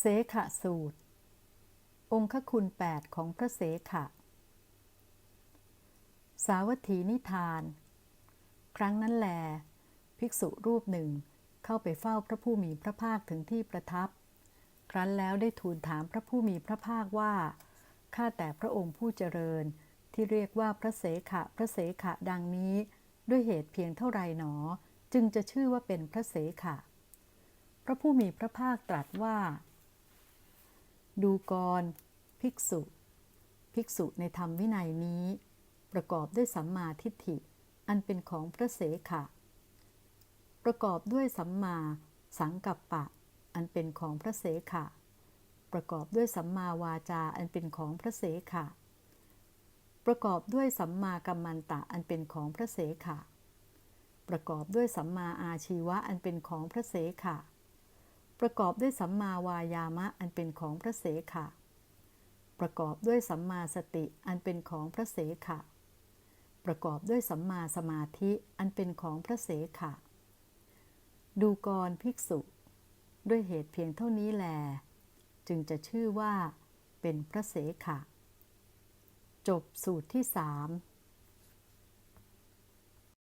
เสขะสูตร องคคุณแปดของพระเสขะ สาวัตถีนิทาน ครั้งนั้นแล ภิกษุรูปหนึ่งเข้าไปเฝ้าพระผู้มีพระภาคถึงที่ประทับ ครั้นแล้วได้ทูลถามพระผู้มีพระภาคว่า ข้าแต่พระองค์ผู้เจริญที่เรียกว่าพระเสขะพระเสขะดังนี้ ด้วยเหตุเพียงเท่าไรหนอ จึงจะชื่อว่าเป็นพระเสขะพระผู้มีพระภาคตรัสว่า ดูกร ภิกษุ ภิกษุในธรรมวินัยนี้ ประกอบด้วยสัมมาทิฏฐิ อันเป็นของพระเสขะ ประกอบด้วยสัมมาสังกัปปะ อันเป็นของพระเสขะ ประกอบด้วยสัมมาวาจา อันเป็นของพระเสขะ ประกอบด้วยสัมมากัมมันตะ อันเป็นของพระเสขะ ประกอบด้วยสัมมาอาชีวะ อันเป็นของพระเสขะ ประกอบด้วยสัมมาวายามะอันเป็นของพระเสขะ ประกอบด้วยสัมมาสติอันเป็นของพระเสขะ ประกอบด้วยสัมมาสมาธิอันเป็นของพระเสขะ ดูกรภิกษุ ด้วยเหตุเพียงเท่านี้แล จึงจะชื่อว่าเป็นพระเสขะ จบสูตรที่สาม